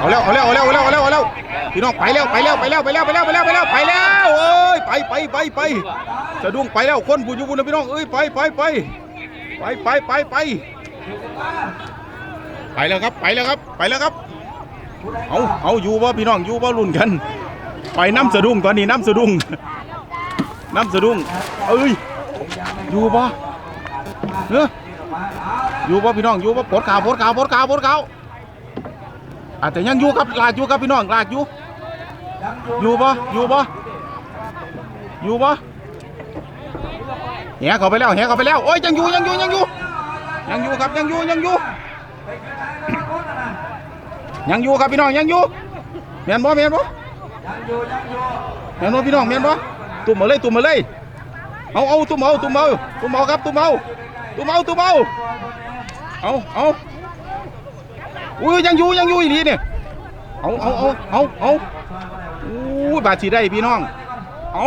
เอาแล้วเอาแล้วเอาแล้วเอาแล้วเอาแล้วเอาแล้วพี่น้องไปแล้วไปแล้วไปแล้วไปแล้วไปแล้วไปแล้วไปแล้วไปแล้วเอ้ยไปไปไปไปสะดุ้งไปแล้วคนผู้อยู่บุญนะพี่น้องเอ้ยไปไปไปไปไปไปไปไปแล้วครับไปแล้วครับไปแล้วครับเอาเอาอยู่บ่พี่น้องอยู่บ่รุ่นกัน ไปน้ำสะดุ้งตอนนี้น้ำสะดุ้งน้ำสะดุ้งเอ้ยอยู่บ่เนอะอยู่บ่พี่น้องอยู่บ่ปลดขาวปลดขาวปลดขาวปลดขาว อาจจะยังอยู่ครับลากอยู่ครับพี่น้องลากอยู่อยู่บ่อยู่บ่อยู่บ่แหเข้าไปแล้วแหเข้าไปแล้วโอ้ยยังอยู่ยังอยู่ยังอยู่ยังอยู่ครับยังอยู่ยังอยู่ยังอยู่ครับพี่น้องยังอยู่เมียนบ่เมียนบ่เมียนบ่พี่น้องเมียนบ่ตุ่มมาเลยตุ่มมาเลยเอาเอาตุ่มเอาตุ่มเอาตุ่มเอาครับตุ่มเอาตุ่มเอาตุ่มเอาเอาเอา อุ้ยยังอยู่ยังอยู่อีหลีเนี่ยเอาเอาเอาเอาเอาอู้ยบาดสีได้พี่น้อง เอา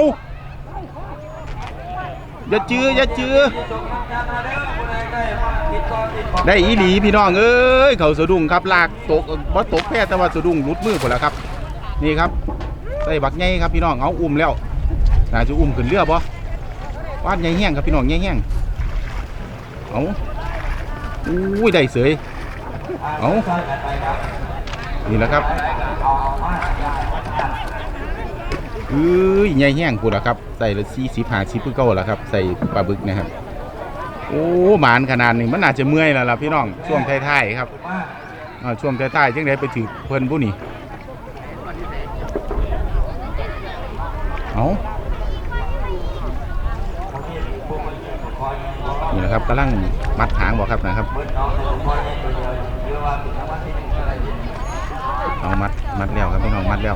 อย่าจื้ออย่าจื้อได้อีหลีพี่น้องเอ้ยเขาสะดุ้งครับลากตกบ่ตกแค่แต่ว่าสะดุ้งลุดมือหมดแล้วครับ นี่ครับใส่บักไงครับพี่น้องเอาอุ้มแล้วน่าจะอุ้มขึ้นเรือบ่วาดไงแห้งครับพี่น้องไงแห้งเอาอุ้ยได้เสย เอานี่แหละครับเอ้ยไงแห้งกูละครับ ใส่ละสี่สิบห้าสิบเพื่อเก่าละครับ ใส่ปลาบึกนะครับ โอ้หมานขนาดนี้มันน่าจจะเมื่อยแล้วล่ะพี่น้อง ช่วงท้ายๆครับช่วงท้ายๆจังไดไปถึงเพิ่นผู้นี่เอา นะครับกำลังมัดหางบอกครับนะครับเอามัดมัดแล้วครับพี่น้องมัดแล้ว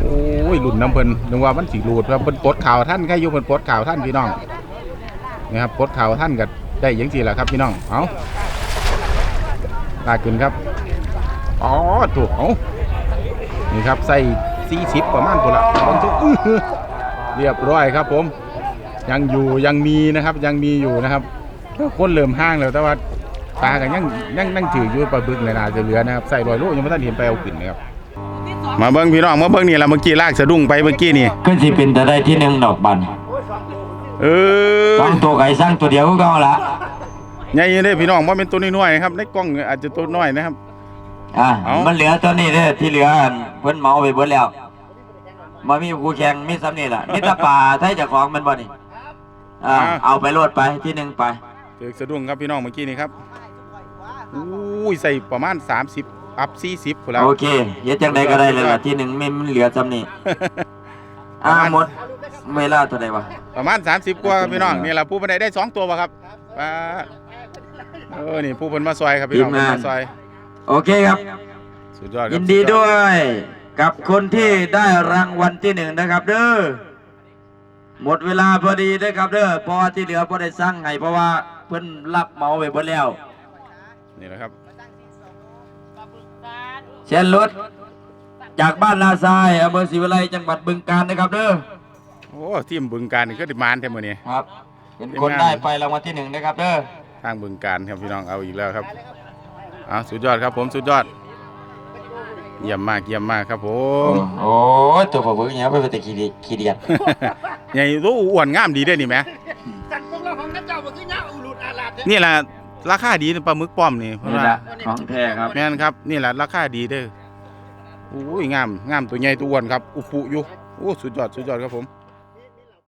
โอ้ยหลุดน้ำเพิ่นนึกว่ามันสิหลุดครับเพิ่นปดข่าวท่านใครอยู่เพิ่นปดข่าวท่านพี่น้องนะครับปดข่าวท่านก็ได้อยังสี่แหละครับพี่น้องเอาลากขึ้นครับอ๋อถูกเอานี่ครับใส่สี่สิบประมาณคนละบางทุกเรียบร้อยครับผมยังอยู่ยังมีนะครับยังมีอยู่นะครับ คนเริ่มห้างแล้วแต่ว่าปลากันยังยังนั่งถืออยู่ปลาบึกเลยนะจะเหลือนะครับใส่รอยลูกยังไม่ทันเห็นไปเอาขึ้นนะครับมาเบิ้งพี่น้องมาเบิ้งนี่ละเมื่อกี้ลากสะดุ้งไปเมื่อกี้นี่ก็สิเป็นแต่ได้ที่หนึ่งดอกบันเออสร้างตัวไก่สร้างตัวเดียวก็เอาละใหญ่เลยพี่น้องว่าเป็นตัวน้อยๆนะครับในกล้องอาจจะตัวน้อยนะครับอะเอามันเหลือตัวนี้เด้อที่เหลืออันเพิ่นเมาไปเบิดแล้วมามีกูแข่งมีซ้ำนี่ล่ะมีแตาป่าไทยเจ้าของมันบ่นี่อ่าเอาไปโลดไปที่หนึ่งไป เถือสะดุ้งครับพี่น้องเมื่อกี้นี่ครับอุ้ยใส่ประมาณ 30 อัพ40พุ่นแล้วโอเคเฮ็ดจังใดก็ได้เลยล่ะที่หนึ่งไม่มันเหลือซ้ำนี่อ่าหมดเวลาเท่าใดวะประมาณ 30 กว่าครับพี่น้องนี่แหละผู้บันไดได้ 2 ตัวป่ะครับป้าเออนี่ผู้เพิ่นมาซอยครับพี่น้องเพิ่นมาซอยโอเคครับสุดยอดครับยินดีด้วย กับคนที่ได้รางวัลที่หนึ่งนะครับ เด้อหมดเวลาพอดีนะครับเด้อเพราะว่าที่เหลือพอได้สร้างให้เพราะว่า เพิ่นรับเหมาไปหมดแล้ว นี่แหละครับ เช่นรถจากบ้านนาทรายอำเภอศรีวิไลจังหวัดบึงกาฬนะครับเด้อโอ้ทีมบึงการนี่ก็ดิมานแท้มื้อนี้ ครับเป็นคนได้ไปรางวัลที่หนึ่งนะครับเด้อทางบึงการครับพี่น้องเอาอีกแล้วครับเอาสุดยอดครับผมสุดยอด เยี่ยมมากเยี่ยมมากครับผม โอ้ยตัวผมเนี้ยไปเป็นตะขี้ดีขี้เดียด ใหญ่ตัวอ้วนงามดีเด้อนี่แหม นี่แหละราคาดีปลาหมึกป้อมนี่เพราะนี่ว่าแหละของแท้ครับแม่นครับนี่แหละราคาดีเด้ออุ้ยงามงามตัวใหญ่ตัวอ้วนครับอุปุอยู่โอ้สุดยอดสุดยอดครับผม